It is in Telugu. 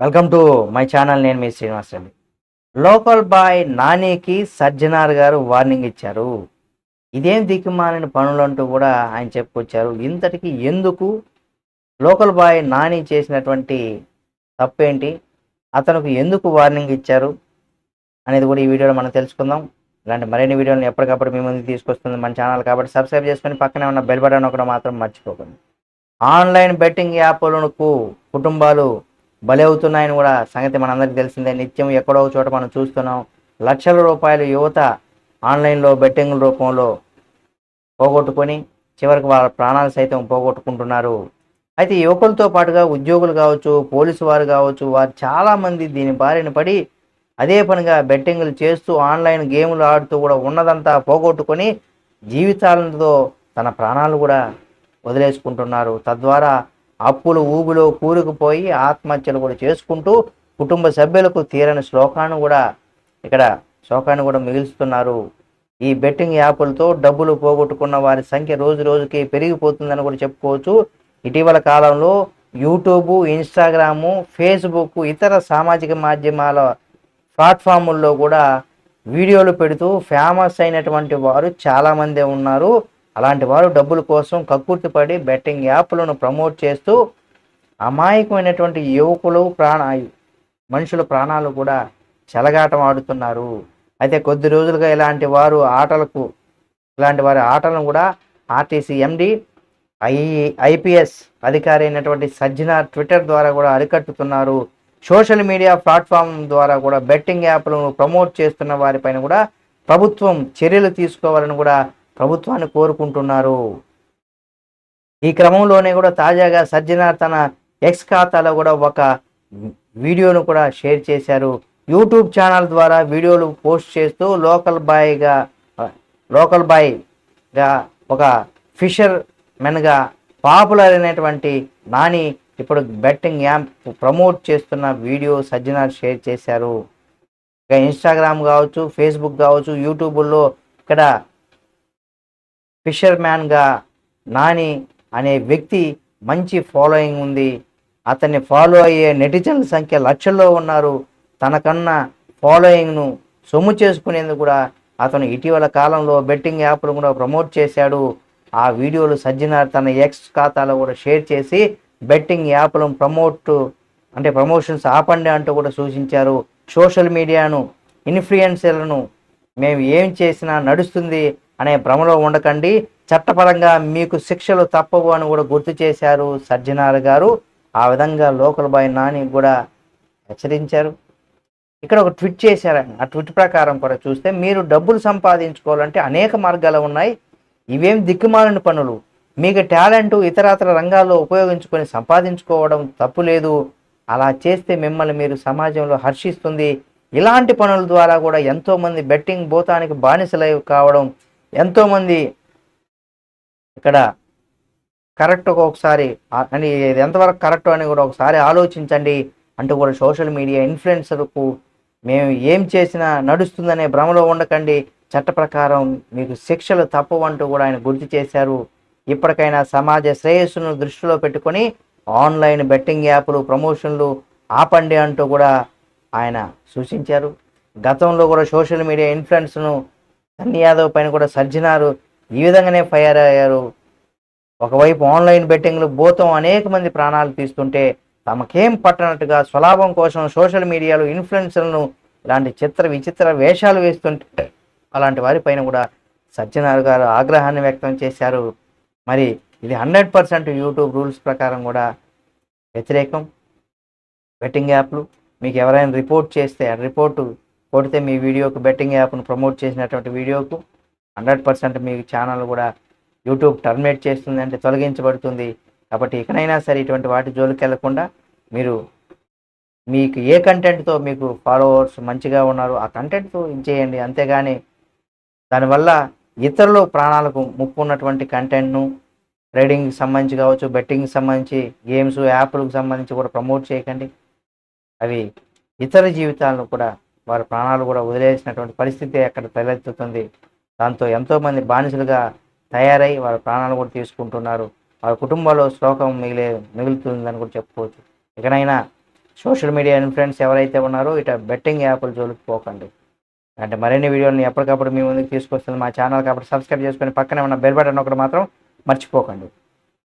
వెల్కమ్ టు మై ఛానల్ నేను మీ శ్రీనివాస్ రెడ్డి. లోకల్ బాయ్ నానికి సజ్జనార్ గారు వార్నింగ్ ఇచ్చారు. ఇదేం దిక్కుమాలిన అంటూ కూడా ఆయన చెప్పుకొచ్చారు. ఇంతటికి ఎందుకు లోకల్ బాయ్ నాని చేసినటువంటి తప్పేంటి? అతనికి ఎందుకు వార్నింగ్ ఇచ్చారు? అనేది కూడా ఈ వీడియోలో మనం తెలుసుకుందాం. ఇలాంటి మరిన్ని వీడియోలను ఎప్పటికప్పుడు మీ ముందుకు తీసుకొస్తుంది మన ఛానల్ కాబట్టి సబ్స్క్రైబ్ చేసుకొని పక్కనే ఉన్న బెల్ బటన్ ఒకటి మాత్రం మర్చిపోకండి. ఆన్లైన్ బెట్టింగ్ యాప్లకు కుటుంబాలు బలి అవుతున్నాయని కూడా సంగతి మనందరికీ తెలిసిందే. నిత్యం ఎక్కడో చోట మనం చూస్తున్నాం. లక్షల రూపాయలు యువత ఆన్లైన్లో బెట్టింగ్ రూపంలో పోగొట్టుకొని చివరికి వాళ్ళ ప్రాణాలు సైతం పోగొట్టుకుంటున్నారు. అయితే యువకులతో పాటుగా ఉద్యోగులు కావచ్చు పోలీసు వారు కావచ్చు వారు చాలామంది దీని బారిన పడి అదే పనిగా బెట్టింగ్లు చేస్తూ ఆన్లైన్ గేములు ఆడుతూ కూడా ఉన్నదంతా పోగొట్టుకొని జీవితాలతో తన ప్రాణాలు కూడా వదిలేసుకుంటున్నారు. తద్వారా అప్పులు ఊబిలో కూరుకుపోయి ఆత్మహత్యలు కూడా చేసుకుంటూ కుటుంబ సభ్యులకు తీరని శ్లోకాన్ని కూడా ఇక్కడ శోకాన్ని కూడా మిగులుస్తున్నారు. ఈ బెట్టింగ్ యాప్లతో డబ్బులు పోగొట్టుకున్న వారి సంఖ్య రోజు రోజుకి పెరిగిపోతుందని కూడా చెప్పుకోవచ్చు. ఇటీవల కాలంలో యూట్యూబ్ ఇన్స్టాగ్రాము ఫేస్బుక్ ఇతర సామాజిక మాధ్యమాల ప్లాట్ఫాముల్లో కూడా వీడియోలు పెడుతూ ఫేమస్ అయినటువంటి వారు చాలామందే ఉన్నారు. అలాంటి వారు డబ్బుల కోసం కక్కుర్తిపడి బెట్టింగ్ యాప్లను ప్రమోట్ చేస్తూ అమాయకమైనటువంటి యువకులు ప్రాణ మనుషుల ప్రాణాలు కూడా చెలగాటం ఆడుతున్నారు. అయితే కొద్ది రోజులుగా ఇలాంటి వారు ఆటలకు ఇలాంటి వారి ఆటలను కూడా ఆర్టీసీ ఎండి ఐ ఐపీఎస్ అధికారి అయినటువంటి సజ్జన ట్విట్టర్ ద్వారా కూడా అరికట్టుతున్నారు. సోషల్ మీడియా ప్లాట్ఫామ్ ద్వారా కూడా బెట్టింగ్ యాప్లను ప్రమోట్ చేస్తున్న వారిపైన కూడా ప్రభుత్వం చర్యలు తీసుకోవాలని కూడా ప్రభుత్వాన్ని కోరుకుంటున్నారు. ఈ క్రమంలోనే కూడా తాజాగా సజ్జన తన ఎక్స్ ఖాతాలో కూడా ఒక వీడియోను కూడా షేర్ చేశారు. యూట్యూబ్ ఛానల్ ద్వారా వీడియోలు పోస్ట్ చేస్తూ లోకల్ బాయ్గా లోకల్ బాయ్గా ఒక ఫిషర్ మెన్గా పాపులర్ అయినటువంటి నాని ఇప్పుడు బెట్టింగ్ యాప్ ప్రమోట్ చేస్తున్న వీడియో సజ్జనార్ షేర్ చేశారు. ఇంకా ఇన్స్టాగ్రామ్ కావచ్చు ఫేస్బుక్ కావచ్చు యూట్యూబ్లో ఇక్కడ ఫిషర్ మ్యాన్గా నాని అనే వ్యక్తి మంచి ఫాలోయింగ్ ఉంది. అతన్ని ఫాలో అయ్యే నెటిజన్ల సంఖ్య లక్షల్లో ఉన్నారు. తనకన్నా ఫాలోయింగ్ను సొమ్ము చేసుకునేందుకు కూడా అతను ఇటీవల కాలంలో బెట్టింగ్ యాప్లు కూడా ప్రమోట్ చేశాడు. ఆ వీడియోలు సజ్జనార్ తన ఎక్స్ ఖాతాలో కూడా షేర్ చేసి బెట్టింగ్ యాప్లను ప్రమోట్ అంటే ప్రమోషన్స్ ఆపండి అంటూ కూడా సూచించారు. సోషల్ మీడియాను ఇన్ఫ్లుయెన్సర్లను మేము ఏం చేసినా నడుస్తుంది. అనే భ్రమలో ఉండకండి. చట్టపరంగా మీకు శిక్షలు తప్పవు అని కూడా గుర్తు చేశారు సజ్జనార్ గారు. ఆ విధంగా లోకల్ బాయ్ నాని కూడా హెచ్చరించారు. ఇక్కడ ఒక ట్వీట్ చేశారు ఆ ట్విట్ ప్రకారం కూడా చూస్తే మీరు డబ్బులు సంపాదించుకోవాలంటే అనేక మార్గాలు ఉన్నాయి. ఇవేం దిక్కుమాలిన పనులు. మీకు టాలెంట్ ఇతరతర రంగాల్లో ఉపయోగించుకొని సంపాదించుకోవడం తప్పు లేదు. అలా చేస్తే మిమ్మల్ని మీరు సమాజంలో హర్షిస్తుంది. ఇలాంటి పనుల ద్వారా కూడా ఎంతోమంది బెట్టింగ్ భూతానికి బానిసలై కావడం ఎంతోమంది ఇక్కడ కరెక్ట్ ఒకసారి అని ఇది ఎంతవరకు కరెక్ట్ అని కూడా ఒకసారి ఆలోచించండి అంటూ కూడా సోషల్ మీడియా ఇన్ఫ్లుయెన్సర్కు మేము ఏం చేసినా నడుస్తుందనే భ్రమలో ఉండకండి. చట్ట ప్రకారం మీకు శిక్షలు తప్పవంటూ కూడా ఆయన గుర్తు చేశారు. ఇప్పటికైనా సమాజ శ్రేయస్సును దృష్టిలో పెట్టుకొని ఆన్లైన్ బెట్టింగ్ యాప్లు ప్రమోషన్లు ఆపండి అంటూ కూడా ఆయన సూచించారు. గతంలో కూడా సోషల్ మీడియా ఇన్ఫ్లుయెన్స్ను సన్నీ యాదవ్ పైన కూడా సర్జనారు. ఈ విధంగానే ఫైర్ అయ్యారు. ఒకవైపు ఆన్లైన్ బెట్టింగ్లు భూతం అనేక మంది ప్రాణాలు తీస్తుంటే తమకేం పట్టనట్టుగా స్వలాభం కోసం సోషల్ మీడియాలో ఇన్ఫ్లుయెన్సర్లను ఇలాంటి చిత్ర విచిత్ర వేషాలు వేస్తుంటే అలాంటి వారిపైన కూడా సజ్జనారు గారు ఆగ్రహాన్ని వ్యక్తం చేశారు. మరి ఇది హండ్రెడ్ పర్సెంట్ యూట్యూబ్ రూల్స్ ప్రకారం కూడా వ్యతిరేకం. బెట్టింగ్ యాప్లు మీకు ఎవరైనా రిపోర్ట్ చేస్తే ఆ రిపోర్టు కొడితే మీ వీడియోకు బెట్టింగ్ యాప్ను ప్రమోట్ చేసినటువంటి వీడియోకు హండ్రెడ్ పర్సెంట్ మీ ఛానల్ కూడా యూట్యూబ్ టర్మినేట్ చేస్తుంది అంటే తొలగించబడుతుంది. కాబట్టి ఇకనైనా సరే ఇటువంటి వాటి జోలికి వెళ్ళకుండా మీరు మీకు ఏ కంటెంట్తో మీకు ఫాలోవర్స్ మంచిగా ఉన్నారు ఆ కంటెంట్తో ఇచ్చేయండి. అంతేగాని దానివల్ల ఇతరులు ప్రాణాలకు ముప్పు ఉన్నటువంటి కంటెంట్ను ట్రేడింగ్కి సంబంధించి కావచ్చు బెట్టింగ్కి సంబంధించి గేమ్స్ యాప్లకు సంబంధించి కూడా ప్రమోట్ చేయకండి. అవి ఇతర జీవితాలను కూడా వారి ప్రాణాలు కూడా వదిలేసినటువంటి పరిస్థితి అక్కడ తలెత్తుతుంది? దాంతో ఎంతోమంది బానిసలుగా తయారై వారి ప్రాణాలు కూడా తీసుకుంటున్నారు. వారి కుటుంబాల్లో శ్లోకం మిగిలే మిగులుతుందని కూడా చెప్పుకోవచ్చు. ఇకనైనా సోషల్ మీడియా ఇన్ఫ్లుయెన్స్ ఎవరైతే ఉన్నారో ఇట బెట్టింగ్ యాప్లు జోలికి పోకండి. అంటే మరిన్ని వీడియోలను ఎప్పటికప్పుడు మీ ముందుకు తీసుకొస్తుంది మా ఛానల్ కాబట్టి సబ్స్క్రైబ్ చేసుకొని పక్కనే ఉన్న బెల్ బటన్ ఒకటి మాత్రం మర్చిపోకండి.